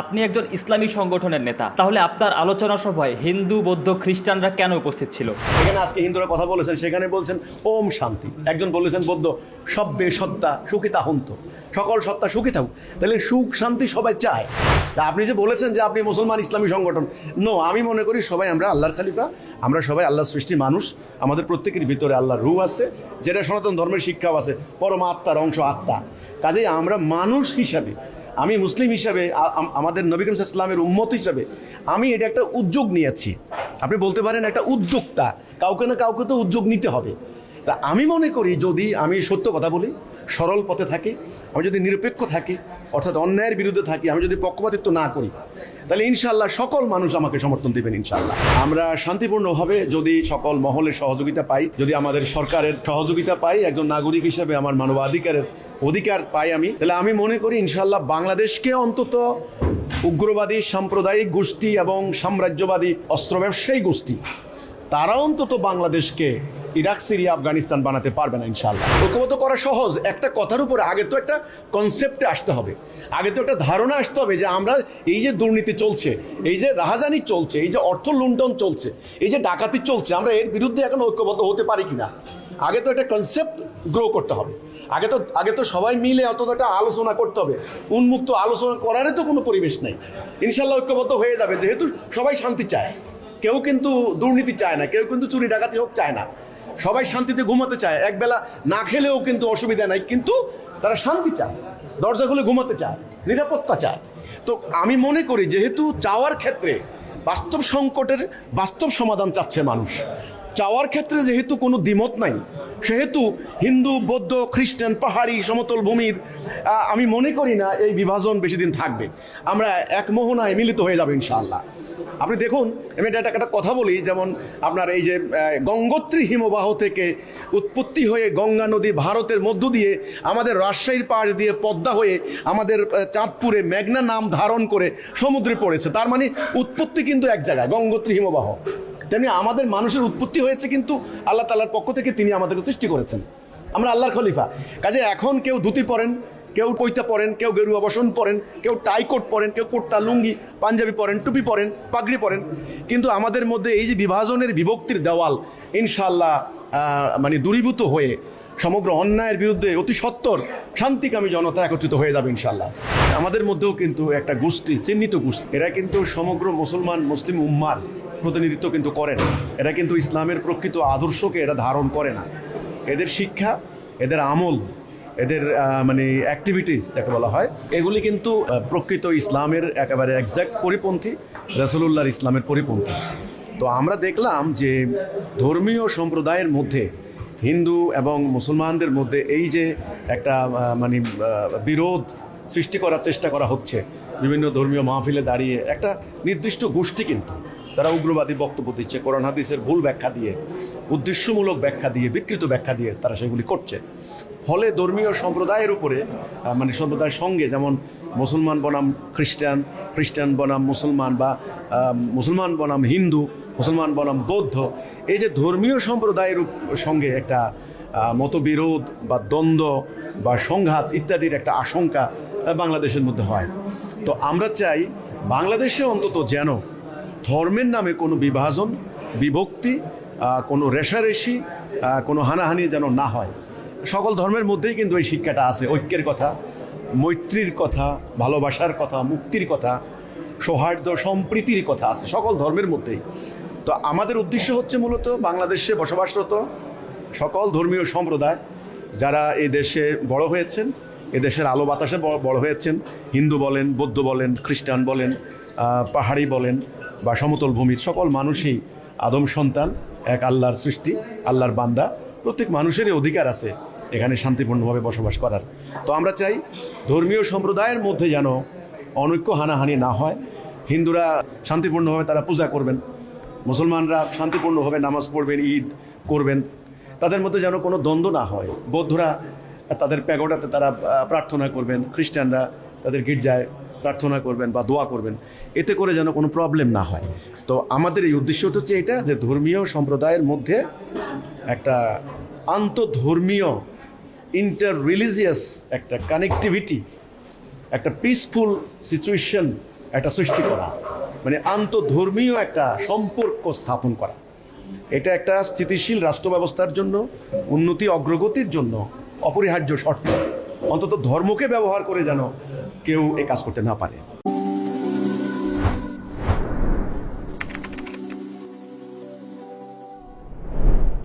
আপনি একজন ইসলামী সংগঠনের নেতা। তাহলে আপনার আলোচনা সভায় হিন্দু, বৌদ্ধ, খ্রিস্টানরা কেন উপস্থিত ছিল? এখানে আজকে হিন্দুরা কথা বলেছেন, সেখানে বলছেন, ওম শান্তি। একজন বলেছেন, বৌদ্ধ সব্যে সত্তা সুখিতা হন্ত। সকল সত্তা সুখী থাকুক, তাহলে সুখ, শান্তি সবাই চায়। তা আপনি যে বলেছেন যে আপনি মুসলমান, ইসলামী সংগঠন, নো, আমি মনে করি সবাই আমরা আল্লাহর খালিফা, আমরা সবাই আল্লাহর সৃষ্টি মানুষ, আমাদের প্রত্যেকের ভিতরে আল্লাহর রু আছে, যেটা সনাতন ধর্মের শিক্ষাও আছে পরম আত্মার অংশ আত্মা। কাজেই আমরা মানুষ হিসাবে আমি মুসলিম হিসাবে আমাদের নবী ইসলামের উম্মত হিসাবে আমি এটা একটা উদ্যোগ নিয়েছি। আপনি বলতে পারেন একটা উদ্যোক্তা, কাউকে না কাউকে তো উদ্যোগ নিতে হবে। তা আমি মনে করি যদি আমি সত্য কথা বলি, সরল পথে থাকি, আমি যদি নিরপেক্ষ থাকি, অর্থাৎ অন্যায়ের বিরুদ্ধে থাকি, আমি যদি পক্ষপাতিত্ব না করি, তাহলে ইনশাল্লাহ সকল মানুষ আমাকে সমর্থন দেবেন ইনশাল্লাহ আমরা শান্তিপূর্ণভাবে যদি সকল মহলের সহযোগিতা পাই, যদি আমাদের সরকারের সহযোগিতা পাই, একজন নাগরিক হিসেবে আমার মানবাধিকারের অধিকার পাই আমি, তাহলে আমি মনে করি ইনশাল্লাহ বাংলাদেশকে অন্তত উগ্রবাদী, সাম্প্রদায়িক গোষ্ঠী এবং সাম্রাজ্যবাদী অস্ত্র ব্যবসায়ী গোষ্ঠী, তারা অন্তত বাংলাদেশকে ইরাক, সিরিয়া, আফগানিস্তান বানাতে পারবে না ইনশাল্লাহ ঐক্যবদ্ধ করা সহজ। একটা কথার উপরে আগে তো একটা কনসেপ্টে আসতে হবে। আগে তো একটা ধারণা আসতে হবে যে আমরা এই যে দুর্নীতি চলছে, এই যে রাহাজানি চলছে, এই যে অর্থ লুণ্ঠন চলছে, এই যে ডাকাতি চলছে, আমরা এর বিরুদ্ধে এখন ঐক্যবদ্ধ হতে পারি কিনা? আগে তো একটা কনসেপ্ট গ্রো করতে হবে। আগে তো আগে তো সবাই মিলে অন্তত একটা আলোচনা করতে হবে। উন্মুক্ত আলোচনা করারই তো কোনো পরিবেশ নেই। ইনশাল্লাহ ঐক্যবদ্ধ হয়ে যাবে, যেহেতু সবাই শান্তি চায়। কেউ কিন্তু দুর্নীতি চায় না, কেউ কিন্তু চুরি ডাকাতি হোক চায় না। সবাই শান্তিতে ঘুমাতে চায়। একবেলা না খেলেও কিন্তু অসুবিধা নাই, কিন্তু তারা শান্তি চায়, দরজা খুলে ঘুমাতে চায়, নিরাপত্তা চায়। তো আমি মনে করি যেহেতু চাওয়ার ক্ষেত্রে বাস্তব সংকটের বাস্তব সমাধান চাচ্ছে মানুষ। চাওয়ার ক্ষেত্রে যেহেতু কোনো দ্বিমত নাই, সেহেতু হিন্দু, বৌদ্ধ, খ্রিস্টান, পাহাড়ি, সমতল ভূমির আমি মনে করি না এই বিভাজন বেশি দিন থাকবে। আমরা এক মোহনায় মিলিত হয়ে যাবে ইনশাআল্লাহ। আপনি দেখুন, আমি এটা একটা কথা বলি, যেমন আপনার এই যে গঙ্গোত্রী হিমবাহ থেকে উৎপত্তি হয়ে গঙ্গা নদী ভারতের মধ্য দিয়ে আমাদের রাজশাহীর পাশ দিয়ে পদ্মা হয়ে আমাদের চাঁদপুরে মেঘনা নাম ধারণ করে সমুদ্রে পড়েছে। তার মানে উৎপত্তি কিন্তু এক জায়গায়, গঙ্গোত্রী হিমবাহ। তেমনি আমাদের মানুষের উৎপত্তি হয়েছে কিন্তু আল্লাহ তালার পক্ষ থেকে তিনি আমাদেরকে সৃষ্টি করেছেন। আমরা আল্লাহর খলিফা। কাজে এখন কেউ ধুতি পরেন কেউ পৈতা পরেন, কেউ গেরুয়া বসন পরেন, কেউ টাই কোট পরেন, কেউ কোটটা লুঙ্গি, পাঞ্জাবি পরেন, টুপি পরেন, পাগড়ি পরেন। কিন্তু আমাদের মধ্যে এই যে বিভাজনের বিভক্তির দেওয়াল ইনশাল্লাহ মানে দূরীভূত হয়ে সমগ্র অন্যায়ের বিরুদ্ধে অতি সত্তর শান্তিকামী জনতা একত্রিত হয়ে যাবে ইনশাল্লাহ আমাদের মধ্যেও কিন্তু একটা গোষ্ঠী, চিহ্নিত গোষ্ঠী, এরা কিন্তু সমগ্র মুসলমান, মুসলিম উম্মার প্রতিনিধিত্ব কিন্তু করে না। এরা কিন্তু ইসলামের প্রকৃত আদর্শকে এরা ধারণ করে না। এদের শিক্ষা, এদের আমল এদের মানে অ্যাক্টিভিটিস যাকে বলা হয়, এগুলি কিন্তু প্রকৃত ইসলামের একেবারে একজ্যাক্ট পরিপন্থী রসুল্লাহর ইসলামের পরিপন্থী। তো আমরা দেখলাম যে ধর্মীয় সম্প্রদায়ের মধ্যে, হিন্দু এবং মুসলমানদের মধ্যে এই যে একটা মানে বিরোধ সৃষ্টি করার চেষ্টা করা হচ্ছে, বিভিন্ন ধর্মীয় মাহফিলে দাঁড়িয়ে, একটা নির্দিষ্ট গোষ্ঠী কিন্তু তারা উগ্রবাদী বক্তব্য দিচ্ছে, কোরআন, হাদিসের ভুল ব্যাখ্যা দিয়ে, উদ্দেশ্যমূলক ব্যাখ্যা দিয়ে, বিকৃত ব্যাখ্যা দিয়ে তারা সেগুলি করছে। ফলে ধর্মীয় সম্প্রদায়ের উপরে মানে সম্প্রদায়ের সঙ্গে যেমন মুসলমান বনাম খ্রিস্টান খ্রিস্টান বনাম মুসলমান বা মুসলমান বনাম হিন্দু, মুসলমান বনাম বৌদ্ধ, এই যে ধর্মীয় সম্প্রদায়ের সঙ্গে একটা মতবিরোধ বা দ্বন্দ্ব বা সংঘাত ইত্যাদির একটা আশঙ্কা বাংলাদেশের মধ্যে হয়। তো আমরা চাই বাংলাদেশে অন্তত যেন ধর্মের নামে কোনো বিভাজন, বিভক্তি কোনো রেশারেশি কোনো হানাহানি যেন না হয়। সকল ধর্মের মধ্যেই কিন্তু এই শিক্ষাটা আছে। ঐক্যের কথা, মৈত্রীর কথা, ভালোবাসার কথা, মুক্তির কথা, সৌহার্দ্য, সম্প্রীতির কথা আছে সকল ধর্মের মধ্যেই। তো আমাদের উদ্দেশ্য হচ্ছে মূলত বাংলাদেশে বসবাসরত সকল ধর্মীয় সম্প্রদায় যারা এই দেশে বড় হয়েছেন, এ দেশের আলো বাতাসে বড় হয়েছেন। হিন্দু বলেন, বৌদ্ধ বলেন, খ্রিস্টান বলেন পাহাড়ি বলেন বা সমতল ভূমির সকল মানুষই আদম সন্তান, এক আল্লাহর সৃষ্টি, আল্লাহর বান্দা। প্রত্যেক মানুষেরই অধিকার আছে এখানে শান্তিপূর্ণভাবে বসবাস করার। তো আমরা চাই ধর্মীয় সম্প্রদায়ের মধ্যে যেন অনৈক্য হানাহানি না হয়। হিন্দুরা শান্তিপূর্ণভাবে তারা পূজা করবেন, মুসলমানরা শান্তিপূর্ণভাবে নামাজ পড়বেন, ঈদ করবেন। তাদের মধ্যে যেন কোনো দ্বন্দ্ব না হয়। বৌদ্ধরা তাদের প্যাগোডাতে তারা প্রার্থনা করবেন, খ্রিস্টানরা তাদের গির্জায় প্রার্থনা করবেন বা দোয়া করবেন, এতে করে যেন কোনো প্রবলেম না হয়। তো আমাদের এই উদ্দেশ্যটা হচ্ছে এটা যে ধর্মীয় সম্প্রদায়ের মধ্যে একটা আন্তধর্মীয় ইন্টার রিলিজিয়াস একটা কানেক্টিভিটি একটা পিসফুল সিচুয়েশন একটা সৃষ্টি করা। মানে আন্তধর্মীয় একটা সম্পর্ক স্থাপন করা। এটা একটা স্থিতিশীল রাষ্ট্র ব্যবস্থার জন্য, উন্নতি অগ্রগতির জন্য অপরিহার্য শর্ত। অন্তত ধর্মকে ব্যবহার করে যেন কেউ এ কাজ করতে না পারে।